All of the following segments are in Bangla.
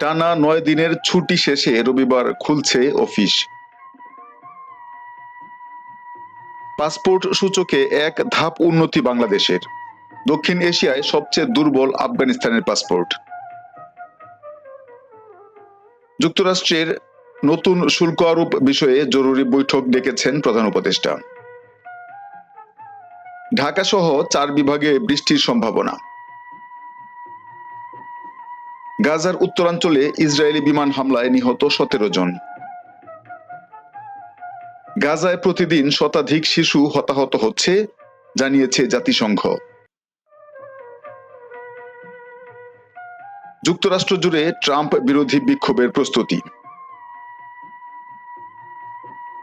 টানা নয় দিনের ছুটি শেষে রবিবার খুলছে অফিস। পাসপোর্ট সূচকে এক ধাপ উন্নতি বাংলাদেশের। দক্ষিণ এশিয়ায় সবচেয়ে দুর্বল আফগানিস্তানের পাসপোর্ট। যুক্তরাষ্ট্রের নতুন শুল্ক আরোপ বিষয়ে জরুরি বৈঠক ডেকেছেন প্রধান উপদেষ্টা। ঢাকা সহ চার বিভাগে বৃষ্টির সম্ভাবনা। গাজার উত্তরাঞ্চলে ইসরায়েলি বিমান হামলায় নিহত সতেরো জন। গাজায় প্রতিদিন শতাধিক শিশু হতাহত হচ্ছে, জানিয়েছে জাতিসংঘ। যুক্তরাষ্ট্র জুড়ে ট্রাম্প বিরোধী বিক্ষোভের প্রস্তুতি।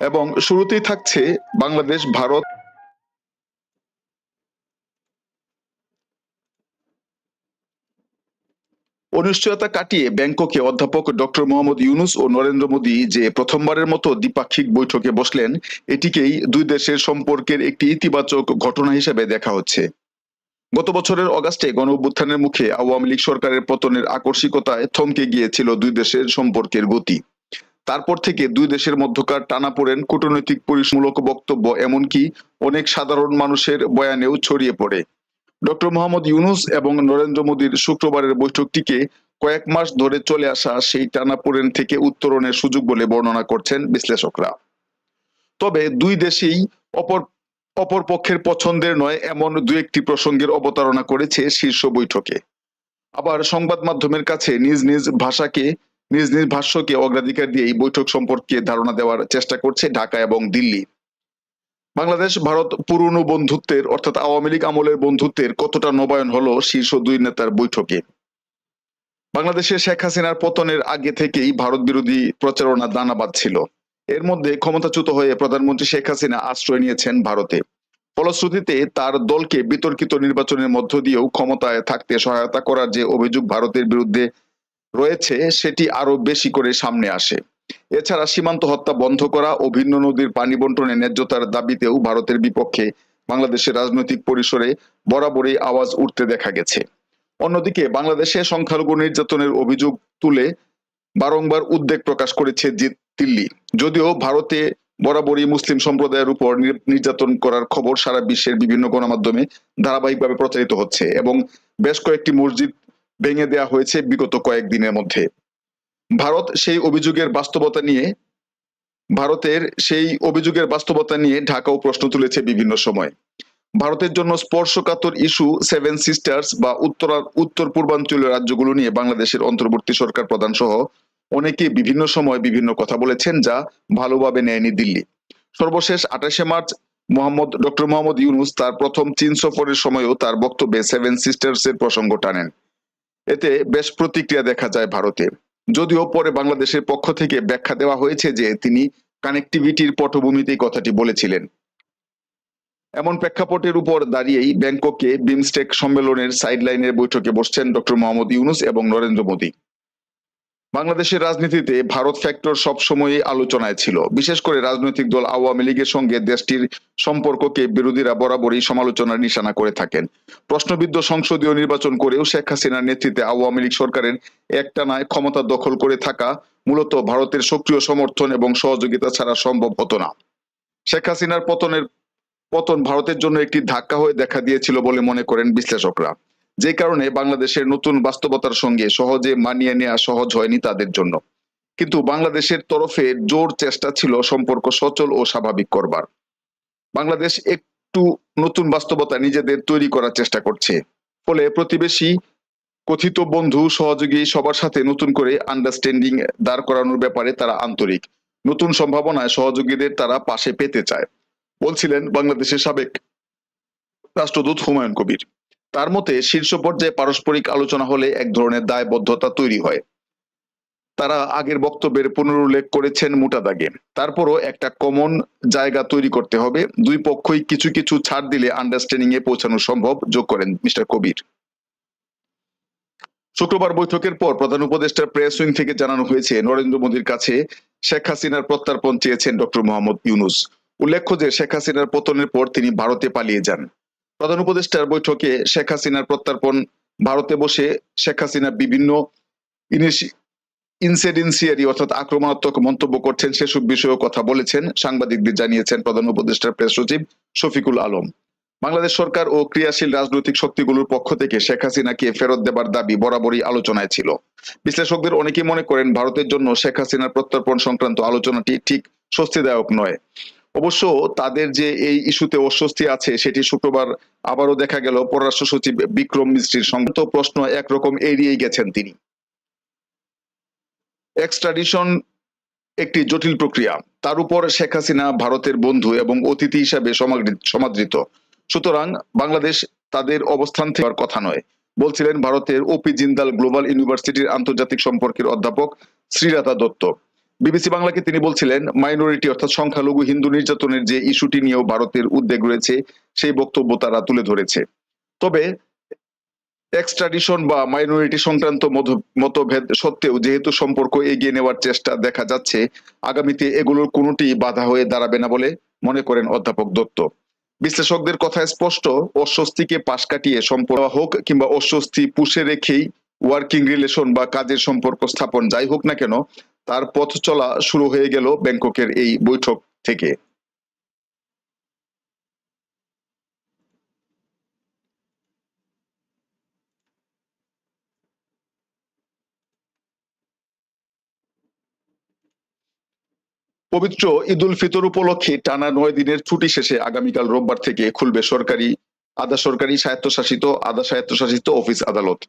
এবং শুরুতেই থাকছে বাংলাদেশ, ভারত অনিশ্চয়তা কাটিয়ে ব্যাংককে অধ্যাপক ডক্টর মোহাম্মদ ইউনুস ও নরেন্দ্র মোদী যে প্রথমবারের মতো দ্বিপাক্ষিক বৈঠকে বসলেন, এটিকেই দুই দেশের সম্পর্কের একটি ইতিবাচক ঘটনা হিসেবে দেখা হচ্ছে। গত বছরের অগাস্টে গণ অভ্যুত্থানের মুখে আওয়ামী লীগ সরকারের পতনের আকস্মিকতায় থমকে গিয়েছিল দুই দেশের সম্পর্কের গতি। তারপর থেকে দুই দেশের মধ্যকার টানাপোড়েন কূটনৈতিক পরিসমূলক বক্তব্য, এমনকি অনেক সাধারণ মানুষের বয়ানেও ছড়িয়ে পড়ে। ডক্টর মোহাম্মদ ইউনুস এবং নরেন্দ্র মোদীর শুক্রবারের বৈঠকটিকে কয়েক মাস ধরে চলে আসা সেই টানাপোড়েন থেকে উত্তরণের সুযোগ বলে বর্ণনা করছেন বিশ্লেষকরা। তবে দুই দেশেই অপর অপর পক্ষের পছন্দের নয় এমন দু একটি প্রসঙ্গের অবতারণা করেছে শীর্ষ বৈঠকে। আবার সংবাদ মাধ্যমের কাছে নিজ নিজ ভাষাকে, নিজ নিজ ভাষ্যকে অগ্রাধিকার দিয়ে এই বৈঠক সম্পর্কে ধারণা দেওয়ার চেষ্টা করছে ঢাকা এবং দিল্লি। বাংলাদেশ, ভারত পুরনো বন্ধুত্বের, অর্থাৎ আওয়ামী লীগ আমলের বন্ধুত্বের কতটা নবায়ন হলো শীর্ষ দুই নেতার বৈঠকে। বাংলাদেশের শেখ হাসিনার পতনের আগে থেকেই ভারত বিরোধী প্রচারণা দানা বাঁধছিল এর মধ্যে ক্ষমতাচ্যুত হয়ে প্রধানমন্ত্রী শেখ হাসিনা আশ্রয় নিয়েছেন ভারতে। ফলশ্রুতিতে তার দলকে বিতর্কিত নির্বাচনের মধ্য দিয়েও ক্ষমতায় থাকতে সহায়তা করার যে অভিযোগ ভারতের বিরুদ্ধে রয়েছে, সেটি আরও বেশি করে সামনে আসে। এছাড়া সীমান্ত হত্যা বন্ধ করা ও ভিন্ন নদীর পানি বন্টনে ন্যায্যতার দাবিতেও ভারতের বিপক্ষে বাংলাদেশের রাজনৈতিক পরিসরে বরাবরই আওয়াজ উঠতে দেখা গেছে। অন্যদিকে বাংলাদেশে সংখ্যালঘু নির্যাতনের অভিযোগ তুলে বারংবার উদ্বেগ প্রকাশ করেছে দিল্লি। যদিও ভারতে বরাবরই মুসলিম সম্প্রদায়ের উপর নির- নির্যাতন করার খবর সারা বিশ্বের বিভিন্ন গণমাধ্যমে ধারাবাহিকভাবে প্রচারিত হচ্ছে এবং বেশ কয়েকটি মসজিদ ভেঙে দেওয়া হয়েছে বিগত কয়েকদিনের মধ্যে। ভারত সেই অভিযোগের বাস্তবতা নিয়ে, ভারতের সেই অভিযোগের বাস্তবতা নিয়ে ঢাকাও প্রশ্ন তুলেছে বিভিন্ন সময়। ভারতের জন্য স্পর্শকাতর ইস্যু সেভেন সিস্টার্স বা উত্তর উত্তর পূর্বাঞ্চলীয় রাজ্যগুলো নিয়ে বাংলাদেশের অন্তর্বর্তী সরকার প্রধান সহ অনেকে বিভিন্ন সময় বিভিন্ন কথা বলেছেন যা ভালোভাবে নেয়নি দিল্লি। সর্বশেষ আঠাশে মার্চ মোহাম্মদ, ডক্টর মোহাম্মদ ইউনুস তার প্রথম চীন সফরের সময়ও তার বক্তব্যে সেভেন সিস্টার্স এর প্রসঙ্গ টানেন। এতে বেশ প্রতিক্রিয়া দেখা যায় ভারতে। যদিও পরে বাংলাদেশের পক্ষ থেকে ব্যাখ্যা দেওয়া হয়েছে যে তিনি কানেক্টিভিটির পটভূমিতেই কথাটি বলেছিলেন। এমন প্রেক্ষাপটের উপর দাঁড়িয়েই ব্যাংককে বিমস্টেক সম্মেলনের সাইডলাইনের বৈঠকে বসছেন ডক্টর মোহাম্মদ ইউনুস এবং নরেন্দ্র মোদী। বাংলাদেশের রাজনীতিতে ভারত ফ্যাক্টর সবসময়ই আলোচনায় ছিল। বিশেষ করে রাজনৈতিক দল আওয়ামী লীগের সঙ্গে দেশটির সম্পর্ককে বিরোধীরা বরাবরই সমালোচনার নিশানা করে থাকেন। প্রশ্নবিদ্ধ সংসদীয় নির্বাচন করেও শেখ হাসিনার নেতৃত্বে আওয়ামী লীগ সরকারের একটানায় ক্ষমতা দখল করে থাকা মূলত ভারতের সক্রিয় সমর্থন এবং সহযোগিতা ছাড়া সম্ভব হতো না। শেখ হাসিনার পতনের, পতন ভারতের জন্য একটি ধাক্কা হয়ে দেখা দিয়েছিল বলে মনে করেন বিশ্লেষকরা। যে কারণে বাংলাদেশের নতুন বাস্তবতার সঙ্গে সহজে মানিয়ে নেওয়া সহজ হয়নি তাদের জন্য। কিন্তু বাংলাদেশের তরফে জোর চেষ্টা ছিল সম্পর্ক সচল ও স্বাভাবিক করবার। বাংলাদেশ একটু নতুন বাস্তবতা নিজেদের তৈরি করার চেষ্টা করছে। ফলে প্রতিবেশী, কথিত বন্ধু, সহযোগী সবার সাথে নতুন করে আন্ডারস্ট্যান্ডিং দাঁড় করানোর ব্যাপারে তারা আন্তরিক। নতুন সম্ভাবনায় সহযোগীদের তারা পাশে পেতে চায়। বলছিলেন বাংলাদেশের সাবেক রাষ্ট্রদূত হুমায়ুন কবির। তার মতে শীর্ষ পর্যায়ে পারস্পরিক আলোচনা হলে এক ধরনের দায়বদ্ধতা তৈরি হয়। তারা আগের বক্তব্যের পুনরুল্লেখ করেছেন মোটা দাগে। তারপরও একটা কমন জায়গা তৈরি করতে হবে। দুই পক্ষই কিছু কিছু ছাড় দিলে আন্ডারস্ট্যান্ডিং এ পৌঁছানো সম্ভব। যোগ করেন মিস্টার কবির। শুক্রবার বৈঠকের পর প্রধান উপদেষ্টার প্রেস উইং থেকে জানানো হয়েছে, নরেন্দ্র মোদীর কাছে শেখ হাসিনার প্রত্যার্পণ চেয়েছেন ডক্টর মোহাম্মদ ইউনুস। উল্লেখ্য যে শেখ হাসিনার পতনের পর তিনি ভারতে পালিয়ে যান। প্রধান উপদেষ্টার বৈঠকে শেখ হাসিনার প্রত্যার্পণ, ভারতে বসে শেখ হাসিনা বিভিন্ন ইনসিডেন্সিয়ারি অর্থাৎ আক্রমণাত্মক মন্তব্য করছেন, সেসব বিষয়েও কথা বলেছেন, সাংবাদিকদের জানিয়েছেন প্রধান উপদেষ্টার প্রেস সচিব শফিকুল আলম। বাংলাদেশ সরকার ও ক্রিয়াশীল রাজনৈতিক শক্তিগুলোর পক্ষ থেকে শেখ হাসিনাকে ফেরত দেবার দাবি বরাবরই আলোচনায় ছিল। বিশ্লেষকদের অনেকেই মনে করেন, ভারতের জন্য শেখ হাসিনার প্রত্যর্পণ সংক্রান্ত আলোচনাটি ঠিক স্বস্তিদায়ক নয়। অবশ্য তাদের যে এই ইস্যুতে অস্বস্তি আছে, সেটি শুক্রবার আবারও দেখা গেল পররাষ্ট্র সচিব বিক্রম মিস্ত্রির সংক্রান্ত প্রশ্ন একরকম এড়িয়ে গেছেন তিনি। এক্সট্রাডিশন একটি জটিল প্রক্রিয়া। তার উপর শেখ হাসিনা ভারতের বন্ধু এবং অতিথি হিসাবে সমাদৃত। সুতরাং বাংলাদেশ তাদের অবস্থান থেকে কথা নয়। বলছিলেন ভারতের ওপি জিন্দাল গ্লোবাল ইউনিভার্সিটির আন্তর্জাতিক সম্পর্কের অধ্যাপক শ্রীরাতা দত্ত। বিবিসি বাংলাকে তিনি বলছিলেন, মাইনরিটি অর্থাৎ সংখ্যালঘু হিন্দু নির্যাতনের যে ইস্যুটি নিয়েও ভারতের উদ্বেগ রয়েছে, সেই বক্তব্য তারা তুলে ধরেছে। তবে এক্সট্রাডিশন বা মাইনরিটি সংক্রান্ত মতভেদ সত্ত্বেও যেহেতু সম্পর্ক এগিয়ে নেওয়ার চেষ্টা দেখা যাচ্ছে, আগামীতে এগুলোর কোনোটি বাধা হয়ে দাঁড়াবে না বলে মনে করেন অধ্যাপক দত্ত। বিশ্লেষকদের কথায় স্পষ্ট, অস্বস্তিকে পাশ কাটিয়ে সম্পর্ক হোক কিংবা অস্বস্তি পুষে রেখেই ওয়ার্কিং রিলেশন বা কাজের সম্পর্ক স্থাপন যাই হোক না কেন, তার পথ চলা শুরু হয়ে গেল ব্যাংককের এই বৈঠক থেকে। পবিত্র ঈদুল ফিতর উপলক্ষে টানা নয় দিনের ছুটি শেষে আগামীকাল রোববার থেকে খুলবে সরকারি, আধা সরকারি স্বায়ত্তশাসিত, আধা স্বায়ত্তশাসিত অফিস আদালত।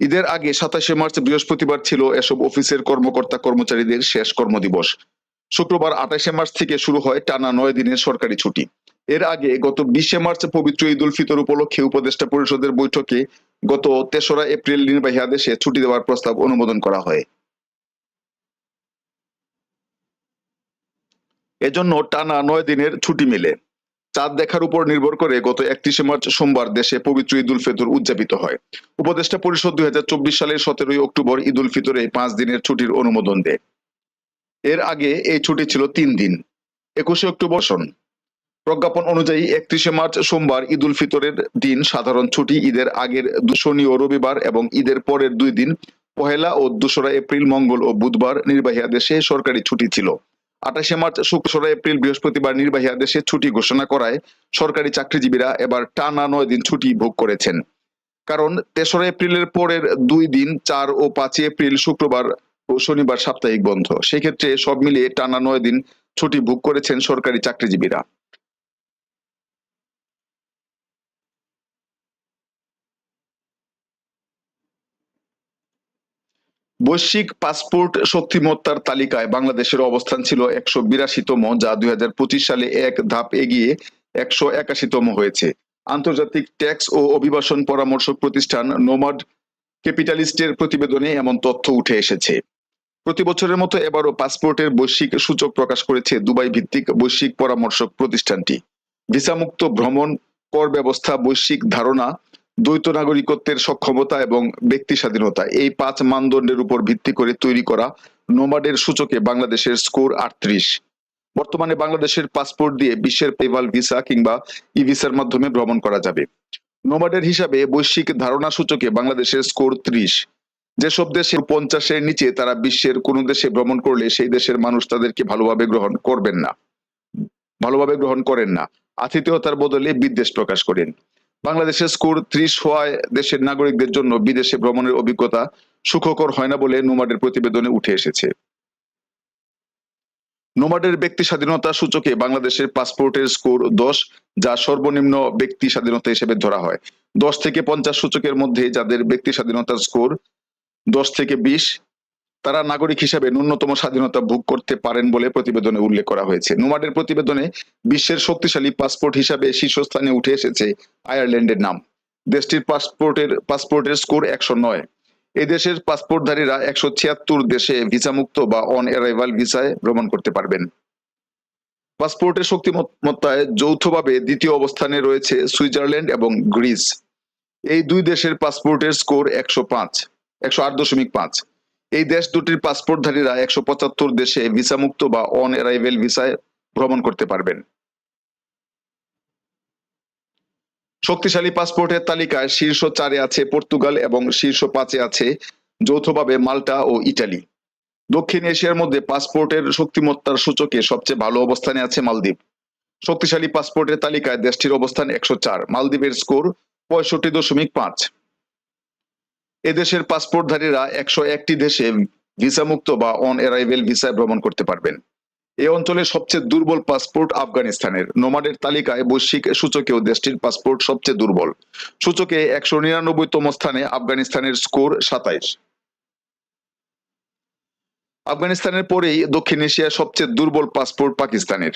ঈদের আগে সাতাশে মার্চ বৃহস্পতিবার ছিল এসব অফিসের কর্মকর্তা কর্মচারীদের শেষ কর্মদিবস। শুক্রবার আঠাশে মার্চ থেকে শুরু হয় টানা নয় দিনের সরকারি ছুটি। এর আগে গত বিশে মার্চ পবিত্র ঈদুল ফিতর উপলক্ষে উপদেষ্টা পরিষদের বৈঠকে গত তেসরা এপ্রিল নির্বাহী আদেশে ছুটি দেওয়ার প্রস্তাব অনুমোদন করা হয়। এজন্য টানা নয় দিনের ছুটি মেলে। চাঁদ দেখার উপর নির্ভর করে গত একত্রিশে মার্চ সোমবার দেশে পবিত্র ঈদুল ফিতর উদযাপিত হয়। উপদেষ্টা পরিষদ দুই হাজার চব্বিশ সালের সতেরোই অক্টোবর ঈদুল ফিতরে পাঁচ দিনের ছুটির অনুমোদন দেয়। এর আগে এই ছুটি ছিল তিন দিন। একুশে অক্টোবর সন প্রজ্ঞাপন অনুযায়ী একত্রিশে মার্চ সোমবার ঈদুল ফিতরের দিন সাধারণ ছুটি ঈদের আগের শনি ও রবিবার এবং ঈদের পরের দুই দিন, পহেলা ও দোসরা এপ্রিল, মঙ্গল ও বুধবার নির্বাহী আদেশে সরকারি ছুটি ছিল। আঠাশে মার্চ শুক্ররা এপ্রিল বৃহস্পতিবার নির্বাহী আদেশে ছুটি ঘোষণা করায় সরকারি চাকরিজীবীরা এবার টানা নয় দিন ছুটি ভোগ করেছেন। কারণ তেসরা এপ্রিলের পরের দুই দিন, চার ও পাঁচই এপ্রিল শুক্রবার ও শনিবার সাপ্তাহিক বন্ধ। সেক্ষেত্রে সব মিলিয়ে টানা নয় দিন ছুটি ভোগ করেছেন সরকারি চাকরিজীবীরা। বৈশ্বিক পাসপোর্ট শক্তিমত্তার তালিকায় বাংলাদেশের অবস্থান ছিল একশো বিরাশিতম, যা দুই হাজার পঁচিশ সালে এক ধাপ এগিয়ে একশো একাশিতম হয়েছে। আন্তর্জাতিক ট্যাক্স ও অভিবাসন পরামর্শক প্রতিষ্ঠান নোমাড ক্যাপিটালিস্টের প্রতিবেদনে এমন তথ্য উঠে এসেছে। প্রতি বছরের মতো এবারও পাসপোর্টের বৈশ্বিক সূচক প্রকাশ করেছে দুবাই ভিত্তিক বৈশ্বিক পরামর্শক প্রতিষ্ঠানটি। ভিসামুক্ত ভ্রমণ কর ব্যবস্থা, বৈশ্বিক ধারণা দ্বৈত নাগরিকত্বের সক্ষমতা এবং ব্যক্তি স্বাধীনতা। এই পাঁচ মানদণ্ডের উপর ভিত্তি করে তৈরি করা নোমাডের সূচকে বাংলাদেশের স্কোর আটত্রিশ। বর্তমানে বাংলাদেশের পাসপোর্ট দিয়ে বিশ্বের পেভাল ভিসা কিংবা ই ভিসার মাধ্যমে ভ্রমণ করা যাবে। নোমাডের হিসাবে বৈশ্বিক ধারণা সূচকে বাংলাদেশের স্কোর ত্রিশ। যেসব দেশের পঞ্চাশের নিচে তারা বিশ্বের কোনো দেশে ভ্রমণ করলে সেই দেশের মানুষ তাদেরকে ভালোভাবে গ্রহণ করবেন না। ভালোভাবে গ্রহণ করেন না। আতিথেয়তার বদলে বিদ্বেষ প্রকাশ করেন। বাংলাদেশের স্কোর ত্রিশ হওয়ায় দেশের নাগরিকদের জন্য বিদেশে ভ্রমণের অভিজ্ঞতা সুখকর হয় না বলে নোমাডের প্রতিবেদনে উঠে এসেছে। নোমাডের ব্যক্তি স্বাধীনতা সূচকে বাংলাদেশের পাসপোর্টের স্কোর দশ, যা সর্বনিম্ন ব্যক্তি স্বাধীনতা হিসেবে ধরা হয়। দশ থেকে পঞ্চাশ সূচকের মধ্যে যাদের ব্যক্তি স্বাধীনতার স্কোর দশ থেকে বিশ তারা নাগরিক হিসাবে ন্যূনতম স্বাধীনতা ভোগ করতে পারেন বলে প্রতিবেদনে উল্লেখ করা হয়েছে। নোমাডের প্রতিবেদনে বিশ্বের শক্তিশালী পাসপোর্ট হিসাবে শীর্ষস্থানে উঠে এসেছে আয়ারল্যান্ডের নাম। দেশটির পাসপোর্টের পাসপোর্টের স্কোর একশো নয়। এই দেশের পাসপোর্টধারীরা একশো ছিয়াত্তর দেশে ভিসামুক্ত বা অন অ্যারাইভাল ভিসায় ভ্রমণ করতে পারবেন। পাসপোর্টের শক্তিমত্তায় যৌথভাবে দ্বিতীয় অবস্থানে রয়েছে সুইজারল্যান্ড এবং গ্রিস। এই দুই দেশের পাসপোর্টের স্কোর একশো পাঁচ, একশো আট দশমিক পাঁচ। এই দেশ দুটির পাসপোর্টধারীরা একশো পঁচাত্তর দেশে ভিসামুক্ত বা অন অ্যারাইভেল ভিসায় ভ্রমণ করতে পারবেন। শক্তিশালী পাসপোর্টের তালিকায় শীর্ষ চারে আছে পর্তুগাল এবং শীর্ষ পাঁচে আছে যৌথভাবে মাল্টা ও ইটালি। দক্ষিণ এশিয়ার মধ্যে পাসপোর্টের শক্তিমত্তার সূচকে সবচেয়ে ভালো অবস্থানে আছে মালদ্বীপ। শক্তিশালী পাসপোর্টের তালিকায় দেশটির অবস্থান একশো চার, মালদ্বীপের স্কোর পঁয়ষট্টি দশমিক পাঁচ। এদেশের পাসপোর্টধারীরা একশো একটি দেশে ভিসামুক্ত বা অন অ্যারাইভেল ভিসায় ভ্রমণ করতে পারবেন। এ অঞ্চলের সবচেয়ে দুর্বল পাসপোর্ট আফগানিস্তানের। নোমাডের তালিকায় বৈশ্বিক সূচকেও দেশটির পাসপোর্ট সবচেয়ে দুর্বল। সূচকে একশো নিরানব্বইতম স্থানে আফগানিস্তানের স্কোর সাতাইশ। আফগানিস্তানের পরেই দক্ষিণ এশিয়ার সবচেয়ে দুর্বল পাসপোর্ট পাকিস্তানের।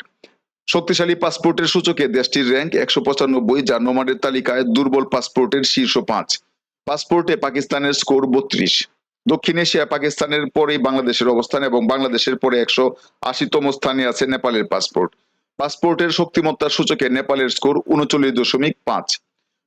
শক্তিশালী পাসপোর্টের সূচকে দেশটির র্যাঙ্ক একশো পঁচানব্বই, যা নোমাডের তালিকায় দুর্বল পাসপোর্টের শীর্ষ পাঁচ। পাসপোর্টে পাকিস্তানের স্কোর বত্রিশ। দক্ষিণ এশিয়া পাকিস্তানের পরেই বাংলাদেশের অবস্থান এবং বাংলাদেশের পরে একশো আশিতম স্থানে আছে নেপালের পাসপোর্ট। পাসপোর্টের শক্তিমত্তার সূচকে নেপালের স্কোর উনচল্লিশ দশমিক পাঁচ।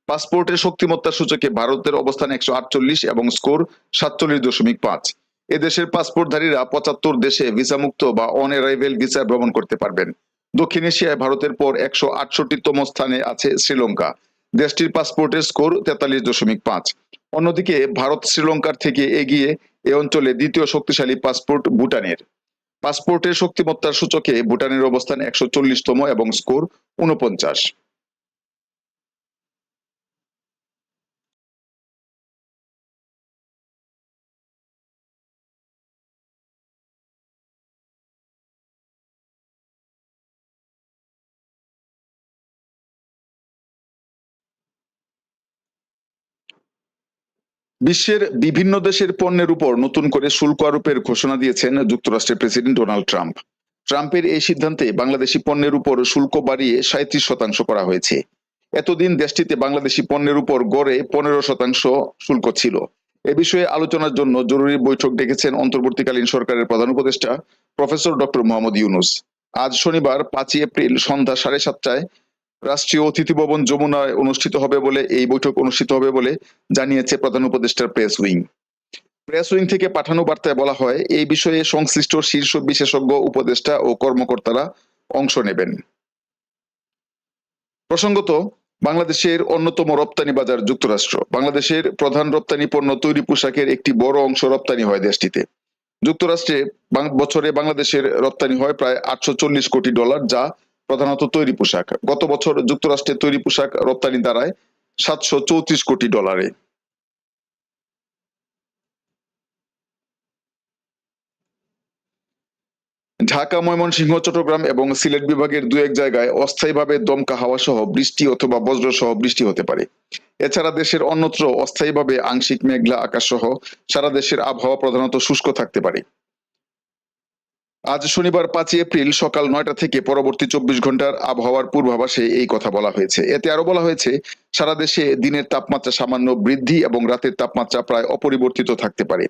পাসপোর্টের শক্তিমত্তার সূচকে ভারতের অবস্থান একশো আটচল্লিশ এবং স্কোর সাতচল্লিশ দশমিক পাঁচ। এদেশের পাসপোর্টধারীরা পঁচাত্তর দেশে ভিসামুক্ত বা অন অ্যারাইভেল ভিসায় ভ্রমণ করতে পারবেন। দক্ষিণ এশিয়ায় ভারতের পর একশো আটষট্টিতম স্থানে আছে শ্রীলঙ্কা। দেশটির পাসপোর্টের স্কোর তেতাল্লিশ দশমিক পাঁচ। অন্যদিকে ভারত শ্রীলঙ্কার থেকে এগিয়ে এ অঞ্চলে দ্বিতীয় শক্তিশালী পাসপোর্ট ভুটানের। পাসপোর্টের শক্তিমত্তার সূচকে ভুটানের অবস্থান একশো চল্লিশতম এবং স্কোর উনপঞ্চাশ বিশ্বের বিভিন্ন দেশের পণ্যের উপর নতুন করে শুল্ক আরোপের ঘোষণা দিয়েছেন যুক্তরাষ্ট্রের প্রেসিডেন্ট ডোনাল্ড ট্রাম্প। ট্রাম্পের এই সিদ্ধান্তে বাংলাদেশি পণ্যের উপর শুল্ক বাড়িয়ে সাঁত্রিশ শতাংশ করা হয়েছে। এতদিন দেশটিতে বাংলাদেশি পণ্যের উপর গড়ে পনেরো শতাংশ শুল্ক ছিল। এ বিষয়ে আলোচনার জন্য জরুরি বৈঠক ডেকেছেন অন্তর্বর্তীকালীন সরকারের প্রধান উপদেষ্টা প্রফেসর ডক্টর মোহাম্মদ ইউনুস। আজ শনিবার পাঁচই এপ্রিল সন্ধ্যা সাড়ে সাতটায় রাষ্ট্রীয় অতিথি ভবন যমুনায় অনুষ্ঠিত হবে বলে, এই বৈঠক অনুষ্ঠিত হবে বলে জানিয়েছে প্রধান উপদেষ্টার প্রেস উইং। প্রেস উইং থেকে পাঠানো বার্তায় বলা হয়, এই বিষয়ে সংশ্লিষ্ট শীর্ষ বিশেষজ্ঞ, উপদেষ্টা ও কর্মকর্তারা অংশ নেবেন। প্রসঙ্গত, বাংলাদেশের অন্যতম রপ্তানি বাজার যুক্তরাষ্ট্র। বাংলাদেশের প্রধান রপ্তানি পণ্য তৈরি পোশাকের একটি বড় অংশ রপ্তানি হয় দেশটিতে। যুক্তরাষ্ট্রে বছরে বাংলাদেশের রপ্তানি হয় প্রায় আটশো চল্লিশ কোটি ডলার, যা প্রধানত তৈরি পোশাক। গত বছর যুক্তরাষ্ট্রে তৈরি পোশাক রপ্তানি দাঁড়ায় সাতশো চৌত্রিশ কোটি ডলারে। ঢাকা, ময়মনসিংহ, চট্টগ্রাম এবং সিলেট বিভাগের দু এক জায়গায় অস্থায়ীভাবে দমকা হাওয়া সহ বৃষ্টি অথবা বজ্র সহ বৃষ্টি হতে পারে। এছাড়া দেশের অন্যত্র অস্থায়ীভাবে আংশিক মেঘলা আকাশ সহ সারা দেশের আবহাওয়া প্রধানত শুষ্ক থাকতে পারে। আজ শনিবার পাঁচই এপ্রিল সকাল নয়টা থেকে পরবর্তী চব্বিশ ঘণ্টার আবহাওয়ার পূর্বাভাসে এই কথা বলা হয়েছে। এতে আরও বলা হয়েছে, সারা দেশে দিনের তাপমাত্রা সামান্য বৃদ্ধি এবং রাতের তাপমাত্রা প্রায় অপরিবর্তিত থাকতে পারে।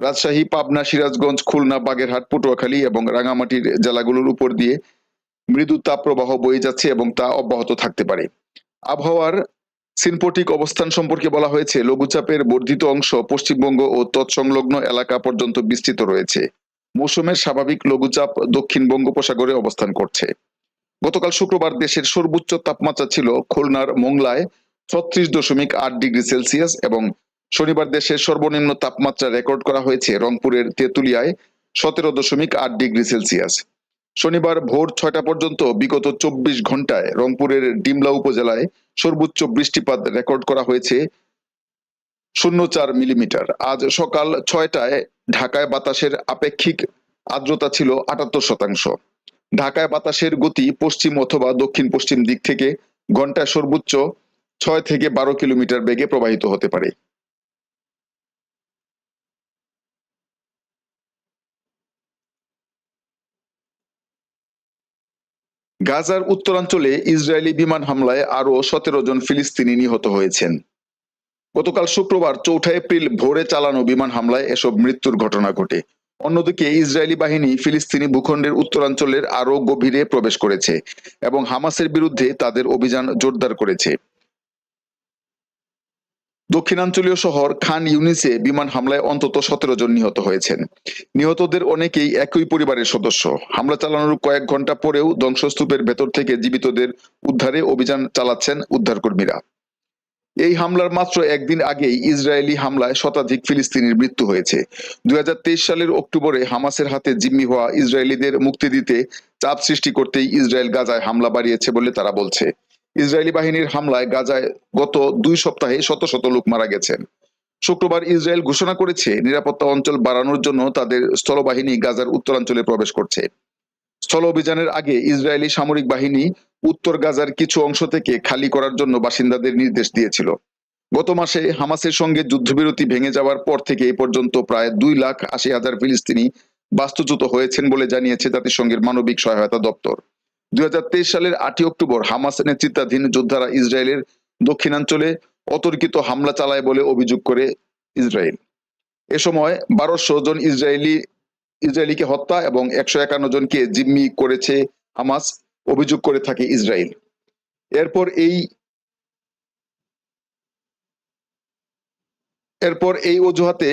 রাজশাহী, পাবনা, সিরাজগঞ্জ, খুলনা, বাগেরহাট, পটুয়াখালী এবং রাঙামাটির জেলাগুলোর উপর দিয়ে মৃদু তাপপ্রবাহ বয়ে যাচ্ছে এবং তা অব্যাহত থাকতে পারে। আবহাওয়ার সিনপটিক অবস্থান সম্পর্কে বলা হয়েছে, লঘুচাপের বর্ধিত অংশ পশ্চিমবঙ্গ ও তৎসংলগ্ন এলাকা পর্যন্ত বিস্তৃত রয়েছে। মৌসুমের স্বাভাবিক লঘুচাপ দক্ষিণ বঙ্গোপসাগরে অবস্থান করছে। গতকাল শুক্রবার দেশের সর্বোচ্চ তাপমাত্রা ছিল খুলনার মোংলায় ছত্রিশ দশমিক আট ডিগ্রি সেলসিয়াস এবং শনিবার দেশের সর্বনিম্ন তাপমাত্রা রেকর্ড করা হয়েছে রংপুরের তেঁতুলিয়ায় সতেরো দশমিক আট ডিগ্রি সেলসিয়াস। শনিবার ভোর ছয়টা পর্যন্ত বিগত চব্বিশ ঘন্টায় রংপুরের ডিমলা উপজেলায় সর্বোচ্চ বৃষ্টিপাত রেকর্ড করা হয়েছে শূন্য চার মিলিমিটার। আজ সকাল ছয়টায় ঢাকায় বাতাসের আপেক্ষিক আর্দ্রতা ছিল আটাত্তর শতাংশ। ঢাকায় বাতাসের গতি পশ্চিম অথবা দক্ষিণ পশ্চিম দিক থেকে ঘন্টায় সর্বোচ্চ ছয় থেকে বারো কিলোমিটার বেগে প্রবাহিত হতে পারে। গাজার উত্তরাঞ্চলে ইসরায়েলি বিমান হামলায় আরও সতেরো জন ফিলিস্তিনি নিহত হয়েছেন। গতকাল শুক্রবার চৌঠা এপ্রিল ভোরে চালানো বিমান হামলায় এসব মৃত্যুর ঘটনা ঘটে। অন্যদিকে ইসরায়েলি বাহিনী ফিলিস্তিনি ভূখণ্ডের উত্তরাঞ্চলের আরও গভীরে প্রবেশ করেছে এবং হামাসের বিরুদ্ধে তাদের অভিযান জোরদার করেছে। দক্ষিণাঞ্চলীয় শহর খান ইউনিসে বিমান হামলায় অন্তত সতেরো জন নিহত হয়েছেন। নিহতদের অনেকেই একই পরিবারের সদস্য। হামলা চালানোর কয়েক ঘণ্টা পরেও ধ্বংসস্তূপের ভেতর থেকে জীবিতদের উদ্ধারে অভিযান চালাচ্ছেন উদ্ধারকর্মীরা। এই হামলার মাত্র একদিন আগেই ইসরায়েলি হামলায় শতাধিক ফিলিস্তিনির মৃত্যু হয়েছে। দুই সালের অক্টোবরে হামাসের হাতে জিম্মি হওয়া ইসরায়েলিদের মুক্তি দিতে চাপ সৃষ্টি করতেই ইসরায়েল গাজায় হামলা বাড়িয়েছে বলে তারা বলছে। ইসরায়েলি বাহিনীর হামলায় গাজায় গত দুই সপ্তাহে শত শত লোক মারা গেছেন। শুক্রবার ইসরায়েল ঘোষণা করেছে নিরাপত্তা অঞ্চল বাড়ানোর জন্য তাদের স্থলবাহিনী গাজার উত্তরাঞ্চলে প্রবেশ করছে। স্থল অভিযানের আগে ইসরায়েলি সামরিক বাহিনী উত্তর গাজার কিছু অংশ থেকে খালি করার জন্য বাসিন্দাদের নির্দেশ দিয়েছিল। গত মাসে হামাসের সঙ্গে যুদ্ধবিরতি ভেঙে যাওয়ার পর থেকে এই পর্যন্ত প্রায় দুই লাখ আশি হাজার ফিলিস্তিনি বাস্তুচ্যুত হয়েছেন বলে জানিয়েছে জাতিসংঘের মানবিক সহায়তা দপ্তর। দুই সালের আটই অক্টোবর হামাস নেতৃত্বাধীন যোদ্ধারা ইসরায়েলের দক্ষিণাঞ্চলে অতর্কিত হামলা চালায় বলে অভিযোগ করে ইসরায়েল। এ সময় বারোশো জন ইসরায়েলি, ইসরায়েলিকে হত্যা এবং একশো একান্ন জনকে জিম্মি করেছে হামাস। অভিযোগ করে থাকে ইসরায়েল। এরপর এই এরপর এই অজুহাতে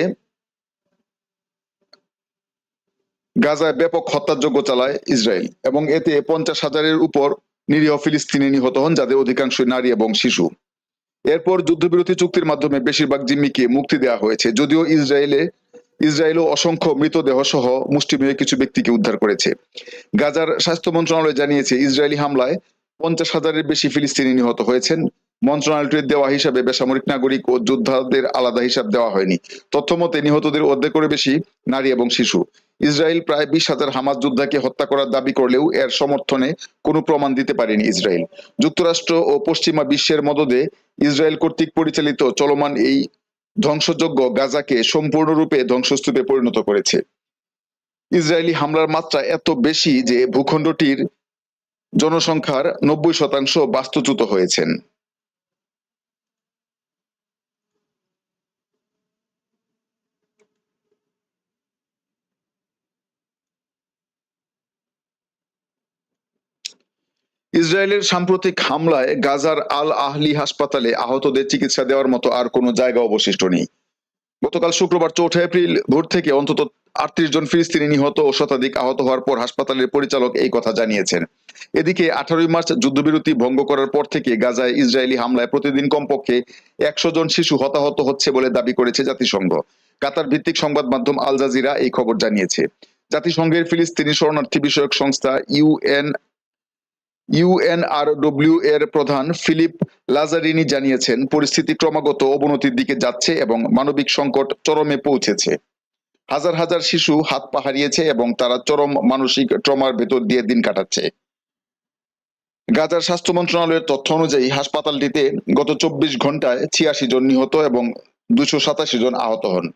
গাজায় ব্যাপক হত্যাযজ্ঞ চালায় ইসরায়েল এবং এতে পঞ্চাশ হাজারের উপর নিরীহ ফিলিস্তিনি নিহত হন, যাদের অধিকাংশই নারী এবং শিশু। এরপর যুদ্ধবিরতি চুক্তির মাধ্যমে বেশিরভাগ জিম্মিকে মুক্তি দেওয়া হয়েছে। যদিও ইসরায়েলে ইসরায়েলও অসংখ্য মৃতদেহ সহ মুষ্টিমেয় কিছু ব্যক্তিকে উদ্ধার করেছে। গাজার স্বাস্থ্য মন্ত্রণালয় জানিয়েছে, ইসরায়েলি হামলায় পঞ্চাশ হাজারের বেশি ফিলিস্তিনি নিহত হয়েছেন। মন্ত্রণালয়টির দেওয়া হিসাবে বেসামরিক নাগরিক ও যোদ্ধাদের আলাদা হিসাব দেওয়া হয়নি। তথ্য মতে, নিহতদের অর্ধেকের বেশি নারী এবং শিশু। ইসরায়েল প্রায় বিশ হাজার হামাস যোদ্ধাকে হত্যা করার দাবি করলেও এর সমর্থনে কোনো প্রমাণ দিতে পারেনি ইসরায়েল। যুক্তরাষ্ট্র ও পশ্চিমা বিশ্বের মদদে ইসরায়েল কর্তৃক পরিচালিত চলমান এই ধ্বংসযজ্ঞ গাজাকে সম্পূর্ণরূপে ধ্বংসস্তূপে পরিণত করেছে। ইসরায়েলি হামলার মাত্রা এত বেশি যে ভূখণ্ডটির জনসংখ্যার নব্বই শতাংশ বাস্তুচ্যুত হয়েছেন। ইসরায়েলের সাম্প্রতিক হামলায় গাজার আল আহলি হাসপাতালে আহতদের চিকিৎসা দেওয়ার মতো আর কোনো জায়গা অবশিষ্ট নেই। গতকাল শুক্রবার চৌঠা এপ্রিল ভোর থেকে অন্তত আটত্রিশ জন ফিলিস্তিনি নিহত ও শতাধিক আহত হওয়ার পর হাসপাতালের পরিচালক এই কথা জানিয়েছেন। এদিকে আঠারোই মার্চ যুদ্ধবিরতি ভঙ্গ করার পর থেকে গাজায় ইসরায়েলি হামলায় প্রতিদিন কমপক্ষে একশো জন শিশু হতাহত হচ্ছে বলে দাবি করেছে জাতিসংঘ। কাতার ভিত্তিক সংবাদ মাধ্যম আল জাজিরা এই খবর জানিয়েছে। জাতিসংঘের ফিলিস্তিনি শরণার্থী বিষয়ক সংস্থা ইউএন ইউএনআরডব্লিউ এর প্রধান ফিলিপ লাজারিনি জানিয়েছেন, পরিস্থিতি ক্রমাগত অবনতির দিকে যাচ্ছে এবং মানবিক সংকট চরমে পৌঁছেছে। হাজার হাজার শিশু হাত পা হারিয়েছে এবং তারা চরম মানসিক ট্রমার ভেতর দিয়ে দিন কাটাচ্ছে। গাজার স্বাস্থ্য মন্ত্রণালয়ের তথ্য অনুযায়ী হাসপাতালটিতে গত চব্বিশ ঘন্টায় ছিয়াশি জন নিহত এবং দুশো সাতাশি জন আহত হন।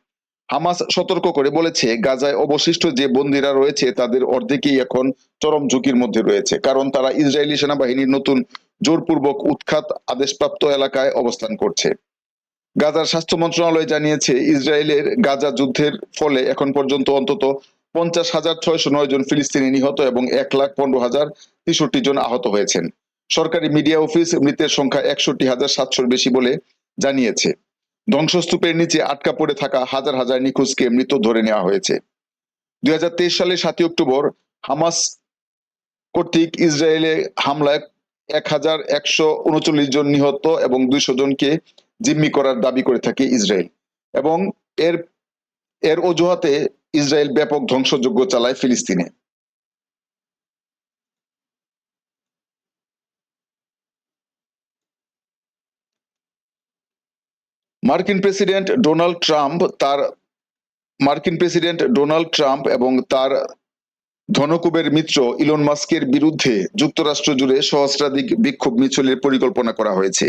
হামাস সতর্ক করে বলেছে, গাজায় অবশিষ্ট যে বন্দীরা রয়েছে তাদের অর্ধেকই এখন চরম ঝুঁকির মধ্যে রয়েছে, কারণ তারা ইসরায়েলি সেনাবাহিনীর নতুন জোরপূর্বক উৎখাত আদেশপ্রাপ্ত এলাকায় অবস্থান করছে। গাজার স্বাস্থ্য মন্ত্রণালয় জানিয়েছে, ইসরায়েলের গাজা যুদ্ধের ফলে এখন পর্যন্ত অন্তত পঞ্চাশ হাজার ছয়শো নয় জন ফিলিস্তিনি নিহত এবং এক লাখ পনেরো হাজার তেষট্টি জন আহত হয়েছেন। সরকারি মিডিয়া অফিস মৃতের সংখ্যা একষট্টি হাজার সাতশোর বেশি বলে জানিয়েছে। ধ্বংসস্তূপের নিচে আটকা পড়ে থাকা হাজার হাজার নিখোঁজকে মৃত ধরে নেওয়া হয়েছে। দুই হাজার তেইশ সালের সাতই অক্টোবর হামাস কর্তৃক ইসরায়েলে হামলায় এক হাজার একশো উনচল্লিশ জন নিহত এবং দুইশো জনকে জিম্মি করার দাবি করে থাকে ইসরায়েল এবং এর এর অজুহাতে ইসরায়েল ব্যাপক ধ্বংসযজ্ঞ চালায় ফিলিস্তিনে। মার্কিন প্রেসিডেন্ট ডোনাল্ড ট্রাম্প তার মার্কিন প্রেসিডেন্ট ডোনাল্ড ট্রাম্প এবং তার ধনকুবের মিত্র ইলন মাস্কের বিরুদ্ধে যুক্তরাষ্ট্র জুড়ে সহস্রাধিক বিক্ষোভ মিছিলের পরিকল্পনা করা হয়েছে।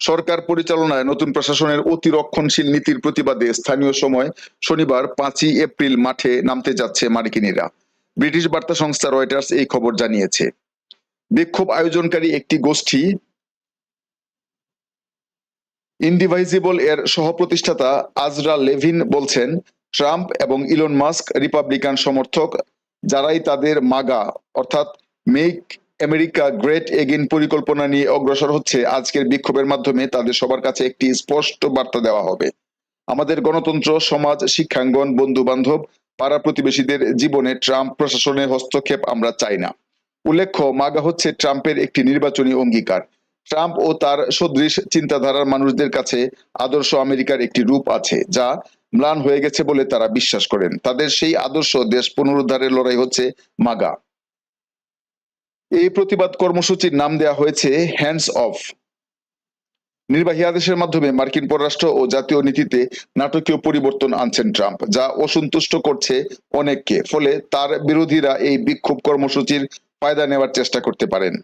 সরকার পরিচালনায় নতুন প্রশাসনের অতিরক্ষণশীল নীতির প্রতিবাদে স্থানীয় সময় শনিবার পাঁচই এপ্রিল মাঠে নামতে যাচ্ছে মার্কিনীরা। ব্রিটিশ বার্তা সংস্থা রয়টার্স এই খবর জানিয়েছে। বিক্ষোভ আয়োজনকারী একটি গোষ্ঠী ইনডিভাইজিবল এর সহপ্রতিষ্ঠাতা আজরা লেভিন বলছেন, ট্রাম্প এবং ইলন মাস্ক রিপাবলিকান সমর্থক, যারাই তাদের মাগা, অর্থাৎ মেক আমেরিকা গ্রেট এগেন পরিকল্পনা নিয়ে অগ্রসর হচ্ছে, আজকের বিক্ষোভের মাধ্যমে তাদের সবার কাছে একটি স্পষ্ট বার্তা দেওয়া হবে। আমাদের গণতন্ত্র, সমাজ, শিক্ষাঙ্গন বন্ধু বান্ধব পাড়া প্রতিবেশীদের জীবনে ট্রাম্প প্রশাসনের হস্তক্ষেপ আমরা চাই না। উল্লেখ্য, মাগা হচ্ছে ট্রাম্পের একটি নির্বাচনী অঙ্গীকার। ট্রাম্প ও তার সদৃশ চিন্তাধারার মানুষদের কাছে আদর্শ আমেরিকার একটি রূপ আছে, যা ম্লান হয়ে গেছে বলে তারা বিশ্বাস করেন। তাদের সেই আদর্শ দেশ পুনরুদ্ধারের লড়াই হচ্ছে মাগা। এই প্রতিবাদ কর্মসূচির নাম দেওয়া হয়েছে হ্যান্ডস অফ নির্বাহী আদেশের মাধ্যমে মার্কিন পররাষ্ট্র ও জাতীয় নীতিতে নাটকীয় পরিবর্তন আনছেন ট্রাম্প, যা অসন্তুষ্ট করছে অনেককে, ফলে তার বিরোধীরা এই বিক্ষোভ কর্মসূচির ফায়দা নেওয়ার চেষ্টা করতে পারেন।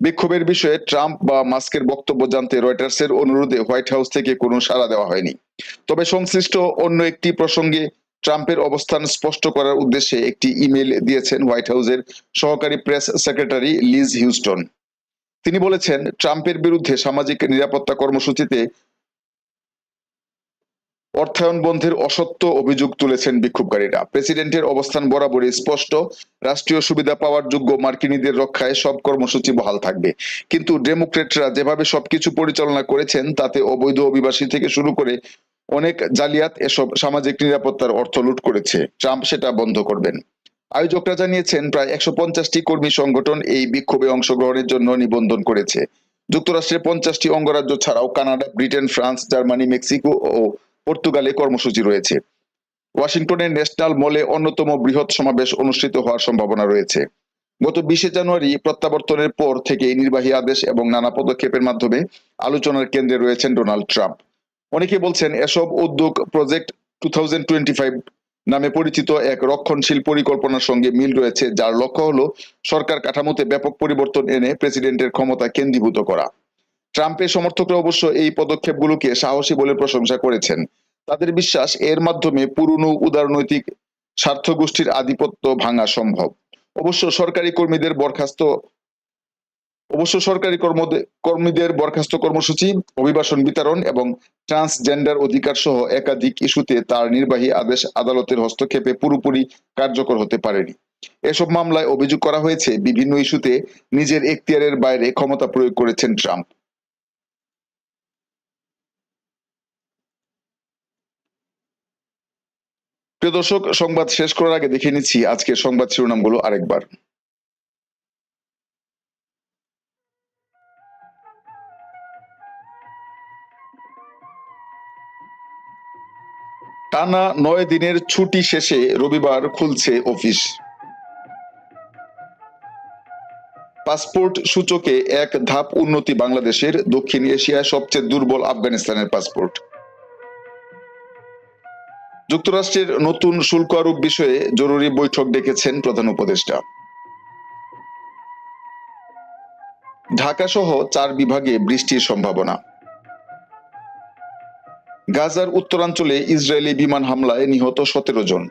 বিক্ষোভের বিষয়ে ট্রাম্প বা মাস্কের বক্তব্য জানতে রয়টার্সের অনুরোধে হোয়াইট হাউস থেকে কোনো সাড়া দেওয়া হয়নি। তবে সংশ্লিষ্ট অন্য একটি প্রসঙ্গে ট্রাম্পের অবস্থান স্পষ্ট করার উদ্দেশ্যে একটি ইমেল দিয়েছেন হোয়াইট হাউসের সহকারী প্রেস সেক্রেটারি লিজ হিউস্টন। তিনি বলেছেন, ট্রাম্পের বিরুদ্ধে সামাজিক নিরাপত্তা কর্মসূচিতে অর্থায়ন বন্ধের অসত্য অভিযোগ তুলেছেন বিক্ষোভকারীরা। প্রেসিডেন্টের অবস্থান বরাবরই স্পষ্ট। রাষ্ট্রীয় সুবিধা পাওয়ার যোগ্য মার্কিনীদের রক্ষায় সব কর্মসূচি বহাল থাকবে। কিন্তু ডেমোক্রেটরা যেভাবে সবকিছু পরিচালনা করেছেন, তাতে অবৈধ অভিবাসী থেকে শুরু করে অনেক জালিয়াত এসব সামাজিক নিরাপত্তার অর্থ লুট করেছে। ট্রাম্প সেটা বন্ধ করবেন। আয়োজকরা জানিয়েছেন, প্রায় একশো পঞ্চাশটি কর্মী সংগঠন এই বিক্ষোভে অংশগ্রহণের জন্য নিবন্ধন করেছে। যুক্তরাষ্ট্রের পঞ্চাশটি অঙ্গরাজ্য ছাড়াও Canada, Britain, France, Germany, Mexico ও পর্তুগালে কর্মসূচি রয়েছে। ওয়াশিংটনের ন্যাশনাল মলে অন্যতম বৃহৎ সমাবেশ অনুষ্ঠিত হওয়ার সম্ভাবনা রয়েছে। গত বিশে জানুয়ারি প্রত্যাবর্তনের পর থেকে নির্বাহী আদেশ এবং নানা পদক্ষেপের মাধ্যমে আলোচনার কেন্দ্রে রয়েছেন ডোনাল্ড ট্রাম্প। অনেকে বলছেন এসব উদ্যোগ প্রজেক্ট টু নামে পরিচিত এক রক্ষণশীল পরিকল্পনার সঙ্গে মিল রয়েছে, যার লক্ষ্য হলো সরকার কাঠামোতে ব্যাপক পরিবর্তন এনে প্রেসিডেন্টের ক্ষমতা কেন্দ্রীভূত করা। ট্রাম্পের সমর্থকরা অবশ্য এই পদক্ষেপগুলোকে সাহসী বলে প্রশংসা করেছেন। তাদের বিশ্বাস, এর মাধ্যমে পুরনো উদারনৈতিক স্বার্থ গোষ্ঠীর আধিপত্য ভাঙা সম্ভব। অবশ্য সরকারি কর্মীদের বরখাস্ত, অবশ্য সরকারি কর্ম কর্মীদের বরখাস্ত কর্মসূচি, অভিবাসন বিতরণ এবং ট্রান্সজেন্ডার অধিকার সহ একাধিক ইস্যুতে তার নির্বাহী আদেশ আদালতের হস্তক্ষেপে পুরোপুরি কার্যকর হতে পারেনি। এসব মামলায় অভিযোগ করা হয়েছে, বিভিন্ন ইস্যুতে নিজের এখতিয়ারের বাইরে ক্ষমতা প্রয়োগ করেছেন ট্রাম্প। প্রিয় দর্শক, সংবাদ শেষ করার আগে দেখে নিচ্ছি আজকের সংবাদ শিরোনামগুলো আরেকবার। টানা নয় দিনের ছুটি শেষে রবিবার খুলছে অফিস। পাসপোর্ট সূচকে এক ধাপ উন্নতি বাংলাদেশের দক্ষিণ এশিয়ায় সবচেয়ে দুর্বল আফগানিস্তানের পাসপোর্ট। যুক্তরাষ্ট্রের নতুন শুল্ক আরোপ বিষয়ে জরুরি বৈঠক ডেকেছেন প্রধান উপদেষ্টা। ঢাকা সহ চার বিভাগে বৃষ্টির সম্ভাবনা। গাজার উত্তরাঞ্চলে ইসরায়েলি বিমান হামলায় নিহত সতেরো জন।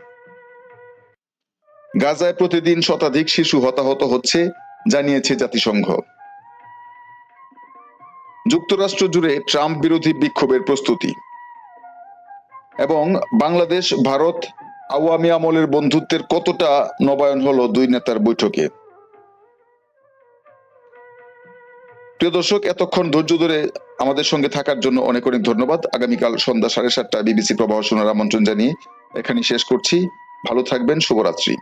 গাজায় প্রতিদিন শতাধিক শিশু হতাহত হচ্ছে, জানিয়েছে জাতিসংঘ। যুক্তরাষ্ট্র জুড়ে ট্রাম্প বিরোধী বিক্ষোভের প্রস্তুতি। এবং বাংলাদেশ, ভারত আওয়ামী আমলের বন্ধুত্বের কতটা নবায়ন হলো দুই নেতার বৈঠকে। প্রিয় দর্শক, এতক্ষণ ধৈর্য ধরে আমাদের সঙ্গে থাকার জন্য অনেক অনেক ধন্যবাদ। আগামীকাল সন্ধ্যা সাড়ে সাতটায় বিবিসি প্রবাহ শোনার আমন্ত্রণ জানিয়ে এখানেই শেষ করছি। ভালো থাকবেন, শুভরাত্রি।